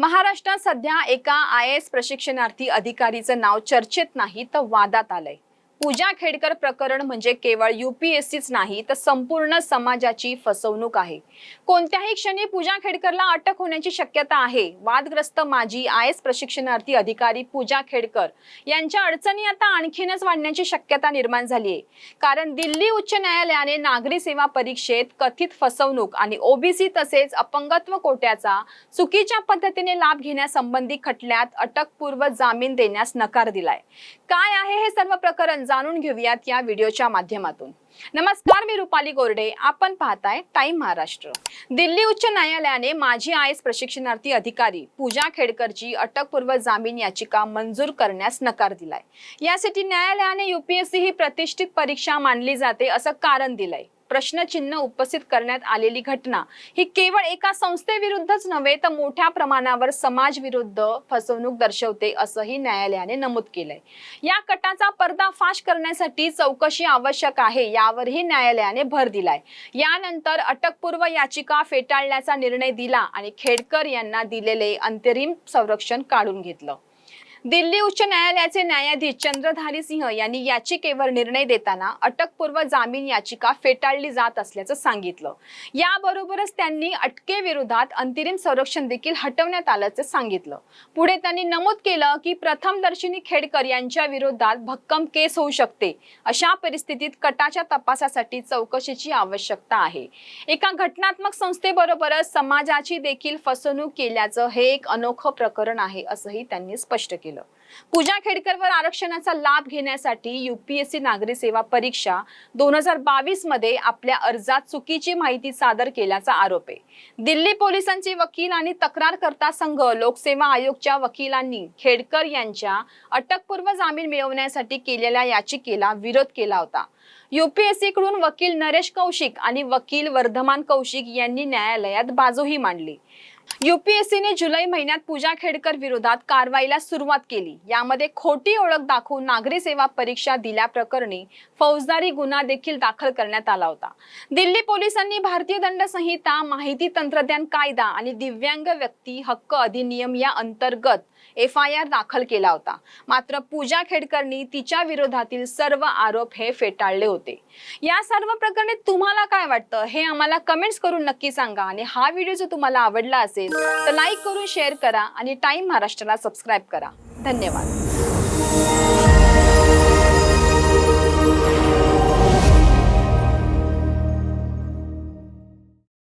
महाराष्ट्रात सध्या एका आय एस प्रशिक्षणार्थी अधिकारीचं नाव चर्चेत नाही तर वादात आलंय. पूजा खेडकर प्रकरण म्हणजे केवळ युपीएससीच नाही तर संपूर्ण समाजाची फसवणूक आहे. कोणत्याही क्षणी पूजा खेडकरला अटक होण्याची शक्यता आहे. वादग्रस्त माजी आय एस प्रशिक्षणार्थी अधिकारी पूजा खेडकर यांच्या अडचणी आता आणखीनच वाढण्याची शक्यता निर्माण झाली आहे कारण दिल्ली उच्च न्यायालयाने नागरी सेवा परीक्षेत कथित फसवणूक आणि ओबीसी तसेच अपंगत्व कोट्याचा चुकीच्या पद्धतीने लाभ घेण्यासंबंधी खटल्यात अटकपूर्व जामीन देण्यास नकार दिलाय. काय आहे हे सर्व प्रकरण? जाणून घेऊयात या व्हिडिओच्या माध्यमातून. नमस्कार मी रुपाली गोरडे. आपण पाहताय टाइम महाराष्ट्र. दिल्ली उच्च न्यायालयाने माजी आय एस प्रशिक्षणार्थी अधिकारी पूजा खेडकरची अटकपूर्व जामीन याचिका मंजूर करण्यास नकार दिलाय. यासाठी न्यायालयाने युपीएससी ही प्रतिष्ठित परीक्षा मानली जाते असं कारण दिलंय. प्रश्नचिन्ह उपस्थित करण्यात आलेली घटना. ही केवळ एका संस्थेविरुद्धच नव्हे तर मोठ्या प्रमाणावर समाज विरुद्ध फसवणूक दर्शवते असंही न्यायालयाने नमूद केलंय. या कटाचा पर्दाफाश करण्यासाठी चौकशी आवश्यक आहे यावरही न्यायालयाने भर दिलाय. यानंतर अटकपूर्व याचिका फेटाळण्याचा निर्णय दिला आणि खेडकर यांना दिलेले अंतरिम संरक्षण काढून घेतलं. दिल्ली उच्च न्यायालयाचे न्यायाधीश चंद्रधारी सिंह यांनी याचिकेवर निर्णय देताना अटकपूर्व जामीन याचिका फेटाळली जात असल्याचं सांगितलं. याबरोबरच त्यांनी अटकेविरोधात अंतरिम संरक्षण देखील हटवण्यात आल्याचं सांगितलं. पुढे त्यांनी नमूद केलं की प्रथमदर्शिनी खेडकर यांच्या विरोधात भक्कम केस होऊ शकते. अशा परिस्थितीत कटाच्या तपासासाठी चौकशीची आवश्यकता आहे. एका घटनात्मक संस्थेबरोबरच समाजाची देखील फसवणूक केल्याचं हे एक अनोखं प्रकरण आहे असंही त्यांनी स्पष्ट केलं. पूजा खेडकरवर आरक्षणाचा लाभ घेण्यासाठी युपीएससी नागरी सेवा परीक्षा दोन हजार बावीसमध्ये आपल्या अर्जात चुकीची माहिती सादर केल्याचा आरोप आहे. दिल्ली पोलिसांचे वकील आणि तक्रारकर्ता संघ लोकसेवा आयोगच्या वकिलांनी खेडकर यांच्या अटकपूर्व जामीन मिळवण्यासाठी केलेल्या याचिकेला विरोध केला होता. युपीएससी कडून वकील नरेश कौशिक आणि वकील वर्धमान कौशिक यांनी न्यायालयात बाजूही मांडली. युपीएससीने जुलै महिन्यात पूजा खेडकर विरोधात कारवाईला सुरुवात केली. यामध्ये खोटी ओळख दाखवून नागरी सेवा परीक्षा दिल्याप्रकरणी फौजदारी गुन्हा देखील दाखल करण्यात आला होता. दिल्ली पोलिसांनी भारतीय दंड संहिता माहिती तंत्रज्ञान कायदा आणि दिव्यांग व्यक्ती हक्क अधिनियम या अंतर्गत एफ आय आर दाखल केला होता. मात्र पूजा खेडकरनी तिच्या विरोधातील सर्व आरोप हे फेटाळले होते. या सर्व प्रकरणी तुम्हाला काय वाटतं? हे आम्हाला कमेंट्स करून नक्की सांगा. आणि हा व्हिडिओ जर तुम्हाला आवडला असेल तर लाईक करून शेअर करा आणि टाइम महाराष्ट्राला सबस्क्राईब करा. धन्यवाद.